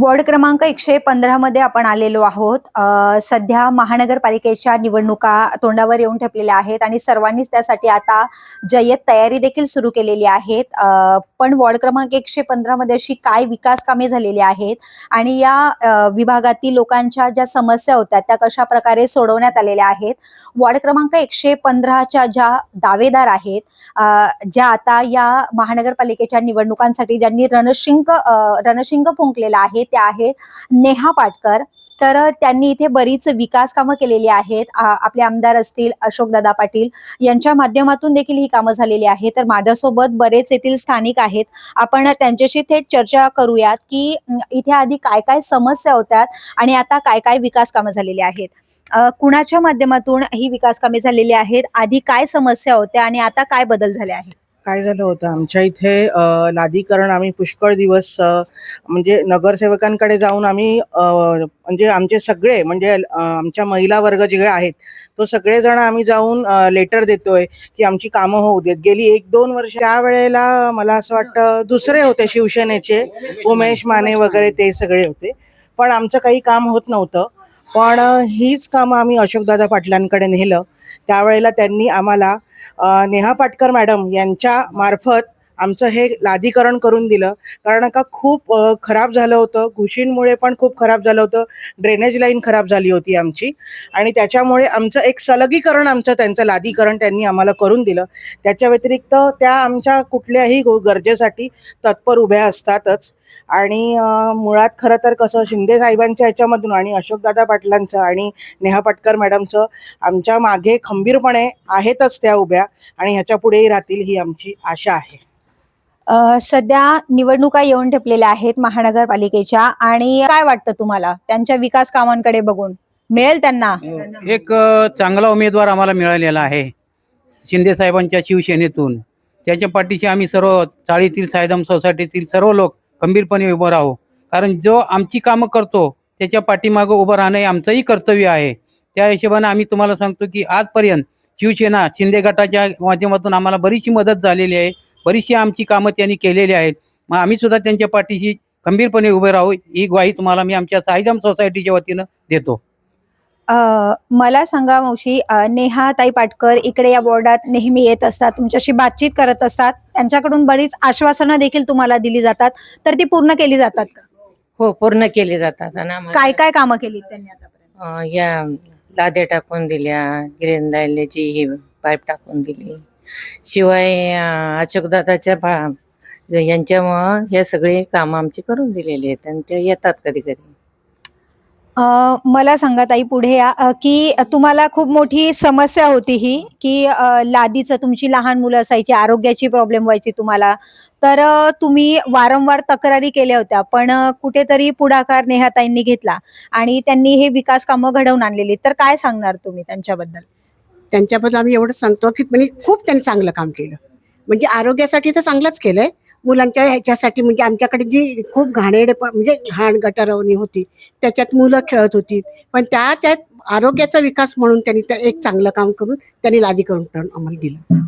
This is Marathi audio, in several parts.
वॉर्ड क्रमांक एकशे पंधरामध्ये आपण आलेलो आहोत. सध्या महानगरपालिकेच्या निवडणुका तोंडावर येऊन ठेपलेल्या आहेत आणि सर्वांनीच त्यासाठी आता जय्यत तयारी देखील सुरू केलेली आहेत. पण वॉर्ड क्रमांक एकशे पंधरामध्ये अशी काय विकास कामे झालेली आहेत आणि या विभागातील लोकांच्या ज्या समस्या होत्या त्या कशा प्रकारे सोडवण्यात आलेल्या आहेत? वॉर्ड क्रमांक एकशे पंधराच्या ज्या दावेदार आहेत ज्या आता या महानगरपालिकेच्या निवडणुकांसाठी ज्यांनी रणशिंग रणशिंग फुंकलेला आहे त्या आहेत नेहा पाटकर. तर त्यांनी इथे बरीच विकास कामं केलेली आहेत. आपले आमदार असतील अशोकदादा पाटील यांच्या माध्यमातून देखील ही कामं झालेली आहेत. तर माझ्यासोबत बरेच येथील स्थानिक आहेत. आपण त्यांच्याशी थेट चर्चा करूयात की इथे आधी काय काय समस्या होत्या आणि आता काय काय विकास कामं झालेली आहेत. कुणाच्या माध्यमातून ही विकास कामे झालेली आहेत? आधी काय समस्या होत्या आणि आता काय बदल झाले आहेत? काय झालं होतं? आमच्या इथे लादीकरण आम्ही पुष्कळ दिवस म्हणजे नगरसेवकांकडे जाऊन आम्ही म्हणजे आमचे सगळे म्हणजे आमच्या महिला वर्ग जे आहेत तो सगळेजण आम्ही जाऊन लेटर देतोय की आमची कामं होऊ देत. गेली एक दोन वर्ष त्यावेळेला मला असं वाटतं दुसरे होते शिवसेनेचे उमेश माने वगैरे ते सगळे होते. पण आमचं काही काम होत नव्हतं. पण हीच कामं आम्ही अशोकदादा पाटलांकडे नेलं. त्यावेळेला त्यांनी आम्हाला नेहा पाटकर मॅडम यांच्या मार्फत आमचं हे लादीकरण करून दिलं. कारण का खूप खराब झालं होतं. घुशींमुळे पण खूप खराब झालं होतं. ड्रेनेज लाईन खराब झाली होती आमची. आणि त्याच्यामुळे आमचं एक सलगीकरण आमचं त्यांचं लादीकरण त्यांनी आम्हाला करून दिलं. त्याच्या व्यतिरिक्त त्या आमच्या कुठल्याही गरजेसाठी तत्पर उभ्या असतातच. आणि मुळात खरं तर कसं शिंदे साहेबांच्या ह्याच्यामधून आणि अशोकदादा पाटलांचं आणि नेहा पाटकर मॅडमचं आमच्या मागे खंबीरपणे आहेतच त्या उभ्या. आणि ह्याच्या पुढेही राहतील ही आमची आशा आहे. सध्या निवडणुका येऊन ठेपलेल्या आहेत महानगरपालिकेच्या आणि काय वाटतं तुम्हाला? त्यांच्या विकास कामांकडे बघून. मिळेल त्यांना? हो. एक अ, चांगला उमेदवार आम्हाला मिळालेला आहे. शिंदे साहेबांच्या शिवसेनेतून. त्याच्या पाठीशी आम्ही सर्व चाळीतील सायदम सोसायटीतील सर्व लोक खंबीरपणे उभं राहू. कारण जो आमची कामं करतो त्याच्या पाठीमागं उभं राहणं हे आमचंही कर्तव्य आहे. त्या हिशोबानं आम्ही तुम्हाला सांगतो की आजपर्यंत शिवसेना शिंदे गटाच्या माध्यमातून आम्हाला बरीचशी मदत झालेली आहे. बरीचशी आमची कामं त्यांनी केलेली आहेत. मग आम्ही सुद्धा त्यांच्या पाठीशी खंबीरपणे उभे राहू. ही ग्वाही तुम्हाला मी आमच्या सायदम सोसायटीच्या वतीनं देतो. अ, मला सांगा मावशी नेहा ताई पाटकर इकडे या बोर्डात नेहमी येत असतात तुमच्याशी बातचीत करत असतात. त्यांच्याकडून बरीच आश्वासनं देखील तुम्हाला दिली जातात. तर ती पूर्ण केली जातात का? हो पूर्ण केली जातात. आणि आम्हाला, काय काय कामं केली त्यांनी आतापर्यंत? अं, या लाद्या टाकून दिल्या गिरेंदायलेची ही पाईप टाकून दिली. शिवाय अशोकदादाच्या भा- यांच्यामुळं हे सगळे काम आमची करून दिलेली आहेत आणि ते येतात कधी कधी अ, मला सांगा ताई पुढे या अ, की तुम्हाला खूप मोठी समस्या होती ही की अ, लादीचं तुमची लहान मुलं असायची आरोग्याची प्रॉब्लेम व्हायची तुम्हाला. तर अ, तुम्ही वारंवार तक्रारी केल्या होत्या पण अ, कुठेतरी पुढाकार नेहाताईंनी घेतला आणि त्यांनी हे विकास कामं घडवून आणलेली तर काय सांगणार तुम्ही त्यांच्याबद्दल? त्यांच्याबद्दल आम्ही एवढंच सांगतो की म्हणजे खूप त्यांनी चांगलं काम केलं. म्हणजे आरोग्यासाठी तर चांगलंच केलंय. मुलांच्या ह्याच्यासाठी म्हणजे आमच्याकडे जी खूप घाणेरडे म्हणजे घाण गटारवणी होती त्याच्यात मुलं खेळत होती. पण त्याच्यात आरोग्याचा विकास म्हणून त्यांनी त्या एक चांगलं काम करून त्यांनी लादी करून आम्हाला दिलं.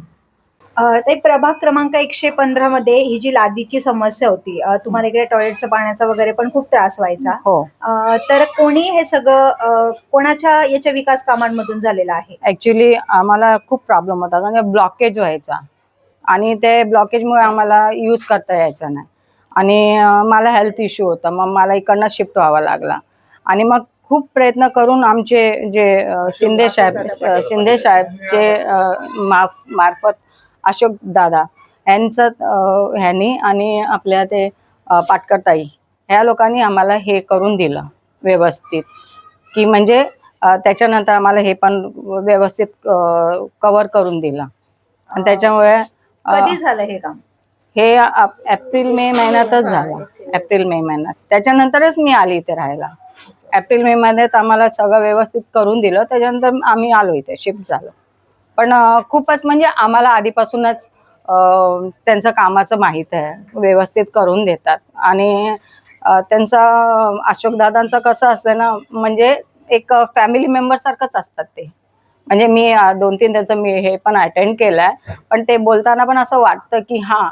ते प्रभाग क्रमांक एकशे पंधरा मध्ये ही जी लादीची समस्या होती अ, तुम्हाला इकडे टॉयलेटच्या पाण्याचा वगैरे पण खूप त्रास व्हायचा. हो. अ, तर कोणी हे सगळं अ, कोणाच्या याच्या विकास कामांमधून झालेलं आहे? ऍक्च्युली आम्हाला खूप प्रॉब्लेम होता म्हणजे ब्लॉकेज व्हायचा. आणि ते ब्लॉकेजमुळे आम्हाला यूज करता यायचा नाही. आणि अं, मला हेल्थ इश्यू होता मग मला इकडनं शिफ्ट व्हावा लागला. आणि मग खूप प्रयत्न करून आमचे जे अं, शिंदे साहेब अं, शिंदे साहेबचे अं, माफ मार्फत अशोक दादा यांचं ह्यांनी आणि आपल्या ते पाटकरताई ह्या लोकांनी आम्हाला हे करून दिलं व्यवस्थित. की म्हणजे त्याच्यानंतर आम्हाला हे पण व्यवस्थित कव्हर करून दिलं. आणि त्याच्यामुळे कधी झालं हे काम? हे एप्रिल मे महिन्यातच झालं. एप्रिल मे महिन्यात. त्याच्यानंतरच मी आली इथे राहायला. एप्रिल मे महिन्यात आम्हाला सगळं व्यवस्थित करून दिलं. त्याच्यानंतर आम्ही आलो इथे. शिफ्ट झालो. पण खूपच म्हणजे आम्हाला आधीपासूनच त्यांचं कामाचं माहीत आहे. व्यवस्थित करून देतात. आणि त्यांचा अशोकदादांचं कसं असतं ना म्हणजे एक फॅमिली मेंबरसारखंच असतात ते. म्हणजे मी दोन तीन त्यांचं मी हे पण अटेंड केलं आहे पण ते बोलताना पण असं वाटतं की हा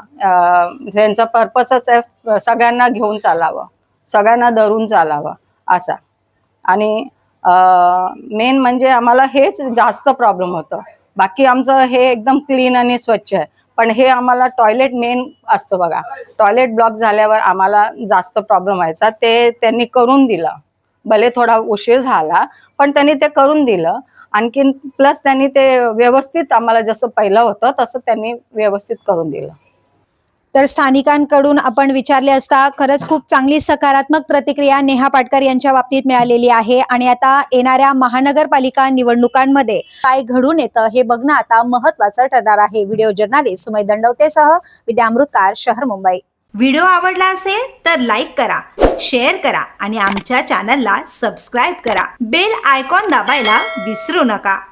त्यांचा पर्पजच आहे सगळ्यांना घेऊन चालावं. सगळ्यांना धरून चालावं असा. आणि मेन म्हणजे आम्हाला हेच जास्त प्रॉब्लेम होतं. बाकी आमचं हे एकदम क्लीन आणि स्वच्छ आहे. पण हे आम्हाला टॉयलेट मेन असतं बघा. टॉयलेट ब्लॉक झाल्यावर आम्हाला जास्त प्रॉब्लेम व्हायचा. ते त्यांनी करून दिलं. भले थोडा उशीर झाला पण त्यांनी ते करून दिलं. आणखीन प्लस त्यांनी ते व्यवस्थित आम्हाला जसं पहिलं होतं तसं त्यांनी व्यवस्थित करून दिलं. तर स्थानिकांकडून आपण विचारले असता खरंच खूप चांगली सकारात्मक प्रतिक्रिया नेहा पाटकर यांच्या बाबतीत मिळालेली आहे. आणि आता येणाऱ्या महानगरपालिका निवडणुकांमध्ये काय घडून येतं हे बघणं आता महत्वाचं ठरणार आहे. व्हिडिओ जर्नालिस्ट सुमय दंडवतेसह विद्यामृतकार शहर मुंबई. व्हिडिओ आवडला असेल तर लाईक करा शेअर करा आणि आमच्या चॅनलला सबस्क्राईब करा. बेल आयकॉन दाबायला विसरू नका.